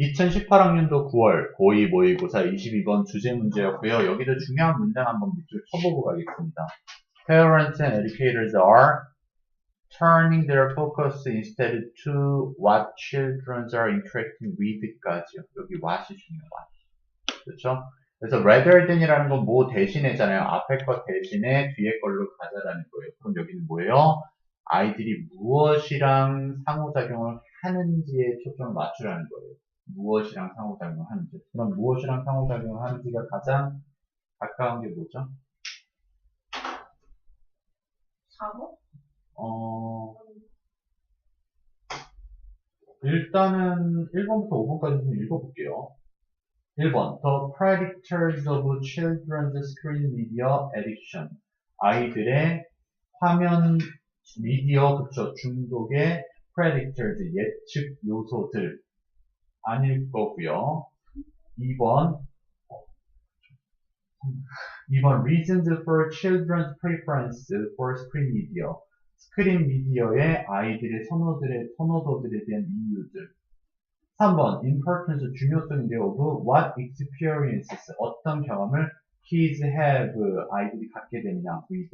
2018학년도 9월 고2 모의고사 22번 주제 문제였고요. 여기도 중요한 문장 한번 밑줄 쳐보고 가겠습니다. Parents and educators are turning their focus instead to what children are interacting with까지요. 여기 what이 중요해요. what. 그렇죠? 그래서 rather than이라는 건 뭐 대신에잖아요. 앞에 것 대신에 뒤에 걸로 가자라는 거예요. 그럼 여기는 뭐예요? 아이들이 무엇이랑 상호작용을 하는지에 초점을 맞추라는 거예요. 무엇이랑 상호작용을 하는지. 그럼 무엇이랑 상호작용을 하는지가 가장 가까운 게 뭐죠? 4번? 어, 일단은 1번부터 5번까지 좀 읽어볼게요. 1번. The predictors of children's screen media addiction. 아이들의 화면 미디어 그쵸 중독의 predictors 예측 요소들 아닐 거고요. 2번 2번 reasons for children's preference for screen media 스크린 미디어의 아이들의 선호들의 선호도들에 대한 이유들 3번 importance 중요성인데 of what experiences 어떤 경험을 kids have 아이들이 갖게 되느냐 with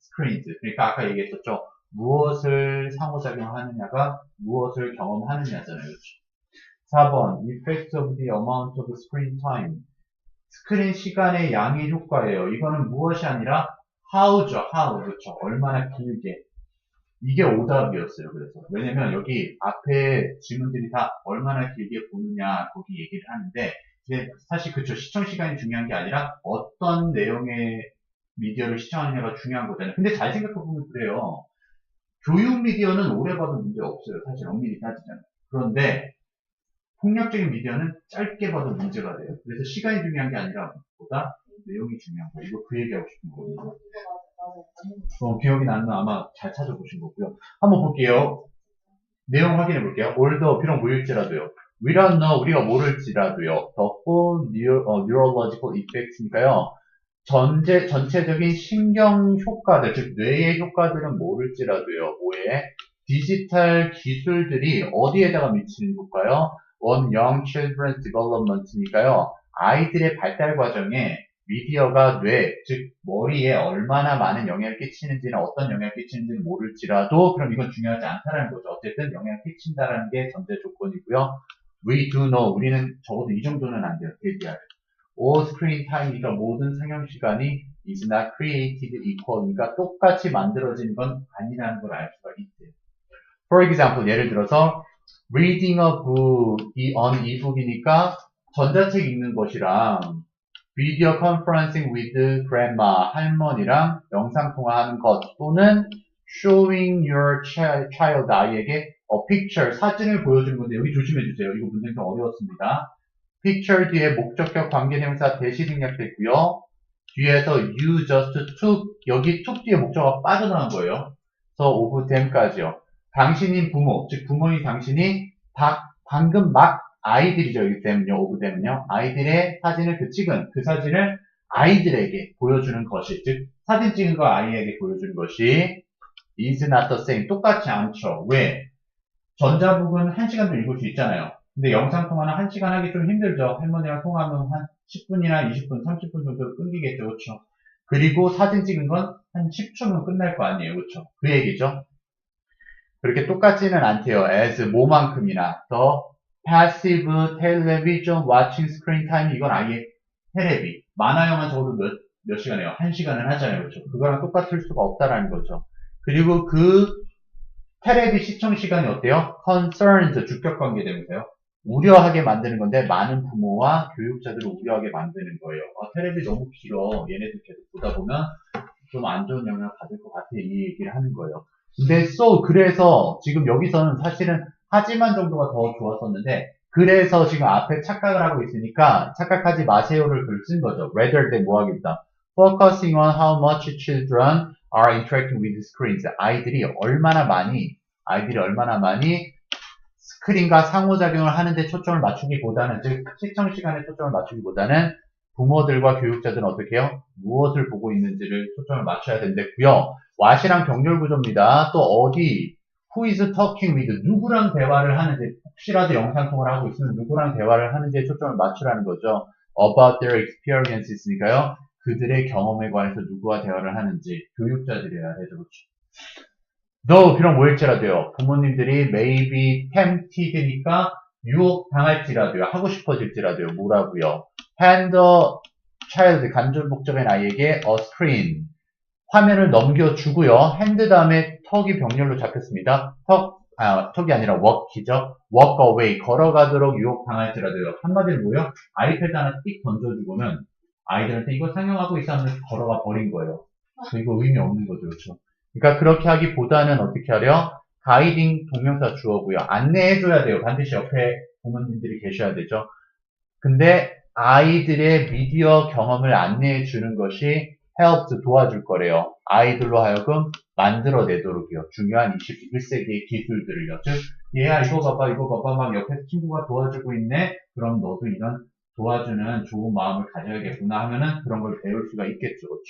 screens 그러니까 아까 얘기했었죠 무엇을 상호작용하느냐가 무엇을 경험하느냐잖아요 그렇죠? 4번 effect of the amount of screen time 스크린 시간의 양의 효과예요 이거는 무엇이 아니라 how죠 how 그렇죠 얼마나 길게 이게 오답이었어요. 그래서 왜냐면 여기 앞에 질문들이 다 얼마나 길게 보느냐 거기 얘기를 하는데 사실 그쵸 시청 시간이 중요한 게 아니라 어떤 내용의 미디어를 시청하느냐가 중요한 거잖아요. 근데 잘 생각해 보면 그래요. 교육 미디어는 오래 봐도 문제 없어요. 사실 엄밀히 따지자면. 그런데 폭력적인 미디어는 짧게 봐도 문제가 돼요. 그래서 시간이 중요한 게 아니라 보다 내용이 중요한 거. 이거 그 얘기하고 싶은. 맞아. 맞는 어, 기억이 나는 아마 잘 찾아보신 거고요. 한번 볼게요. 내용 확인해 볼게요. 올더 비록 모일지라도요. We don't know, 우리가 모를지라도요. The full neu- 어, neurological effects니까요. 전체, 전체적인 신경 효과들, 즉 뇌의 효과들은 모를지라도요. 뭐에? 디지털 기술들이 어디에다가 미치는 효과요? On young children's development니까요. 아이들의 발달 과정에 미디어가 뇌, 즉 머리에 얼마나 많은 영향을 끼치는지는 어떤 영향을 끼치는지는 모를지라도 그럼 이건 중요하지 않다라는 거죠. 어쨌든 영향을 끼친다라는 게 전제 조건이고요. We do know, 우리는 적어도 이 정도는 안 돼요. 대비할. All screen time이니까 모든 상영 시간이 is not created equal이니까 똑같이 만들어진 건 아니라는 걸 알 수가 있대요. For example, 예를 들어서 reading a book, 이 on ebook이니까 전자책 읽는 것이랑 비디오 컨퍼런싱 with grandma 할머니랑 영상 통화하는 것 또는 showing your chi- child 아이에게 어, picture 사진을 보여주는 건데 여기 조심해 주세요. 이거 문제는 좀 어려웠습니다. picture 뒤에 목적격 관계대명사 대시 생략됐고요. 뒤에서 you just took 여기 took 뒤에 목적어가 빠져나간 거예요. 그래서 of them까지요. 당신인 부모 즉 부모인 당신이 다 방금 막 아이들이죠. 때문요. 오브 때문요. 아이들의 사진을 그 찍은 그 사진을 아이들에게 보여주는 것이 즉 사진 찍은 거 아이에게 보여주는 것이 is not the same. 똑같지 않죠. 왜? 전자북은 1시간도 읽을 수 있잖아요. 근데 영상 통화는 1시간 하기 좀 힘들죠. 할머니랑 통화하면 한 10분이나 20분, 30분 정도로 끊기겠죠. 그렇죠? 그리고 사진 찍은 건 한 10초면 끝날 거 아니에요. 그렇죠? 그 얘기죠. 그렇게 똑같지는 않대요. as 뭐만큼이나 더 passive television watching screen time 이건 아예 테레비 만화영화 적어도 몇, 몇 시간이에요? 한 시간은 하잖아요. 그렇죠? 그거랑 똑같을 수가 없다라는 거죠. 그리고 그 테레비 시청 시간이 어때요? concerns 주격 관계 되면서요. 우려하게 만드는 건데 많은 부모와 교육자들을 우려하게 만드는 거예요. 아, 테레비 너무 길어. 얘네들 계속 보다 보면 좀 안 좋은 영향을 받을 것 같아. 이 얘기를 하는 거예요. 근데 so 그래서 지금 여기서는 사실은 하지만 정도가 더 좋았었는데 그래서 지금 앞에 착각을 하고 있으니까 착각하지 마세요를 글쓴 거죠. rather than 뭐하기보다 focusing on how much children are interacting with screens. 아이들이 얼마나 많이 아이들이 얼마나 많이 스크린과 상호작용을 하는데 초점을 맞추기보다는 즉 시청 시간에 초점을 맞추기보다는 부모들과 교육자들은 어떻게 해요? 무엇을 보고 있는지를 초점을 맞춰야 된다고요. 왓이랑 병렬 구조입니다. 또 어디 who is talking with 누구랑 대화를 하는지 혹시라도 영상통화를 하고 있으면 누구랑 대화를 하는지에 초점을 맞추라는 거죠. about their experiences니까요. 그들의 경험에 관해서 누구와 대화를 하는지 교육자들이어야 되죠. 너 비록 뭐일지라도요. 부모님들이 maybe tempted니까 유혹 당할지라도요. 하고 싶어질지라도요. 뭐라고요? Hand the child 간접 목적인 아이에게 a screen 화면을 넘겨주고요. 핸드 다음에 턱이 병렬로 잡혔습니다. 턱, 아, 턱이 아니라 walk이죠. walk away, 걸어가도록 유혹당할지라도요. 한마디로 뭐요? 아이패드 하나 띡 던져주고는 아이들한테 이거 상영하고 있어 하면서 걸어가 버린 거예요. 그리고 의미 없는 거죠. 그렇죠? 그러니까 그렇게 하기보다는 어떻게 하려? 가이딩 동명사 주어고요. 안내해줘야 돼요. 반드시 옆에 부모님들이 계셔야 되죠. 근데 아이들의 미디어 경험을 안내해 주는 것이 help 도와줄 거래요. 아이들로 하여금 만들어내도록요. 중요한 21세기의 기술들을요. 즉, 얘야 이거 봐봐 이거 봐봐 막 옆에서 친구가 도와주고 있네. 그럼 너도 이런 도와주는 좋은 마음을 가져야겠구나 하면은 그런 걸 배울 수가 있겠죠. 그렇죠?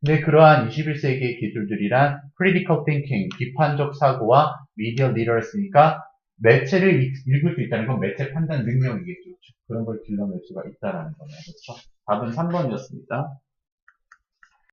근데 그러한 21세기의 기술들이란 critical thinking, 비판적 사고와 media literacy니까 매체를 읽- 읽을 수 있다는 건 매체 판단 능력이겠죠. 그런 걸 길러낼 수가 있다라는 거네요. 그렇죠? 답은 3번이었습니다.